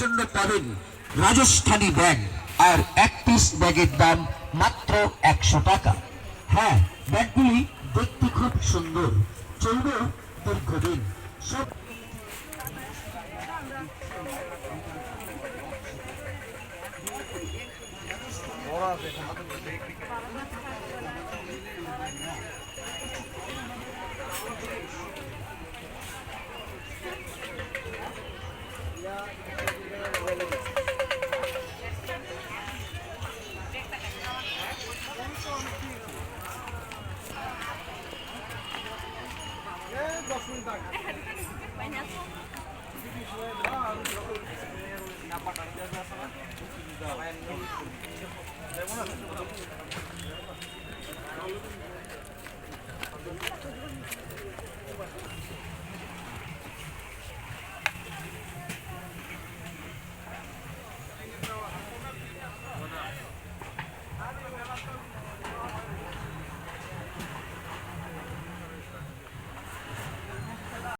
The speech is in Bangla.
জন্য পাবেন রাজস্থানী ব্যাগ আর এক পিস ব্যাগের দাম মাত্র একশো টাকা হ্যাঁ ব্যাগগুলি দেখতে খুব সুন্দর চলবে দীর্ঘদিন সব Yeah. না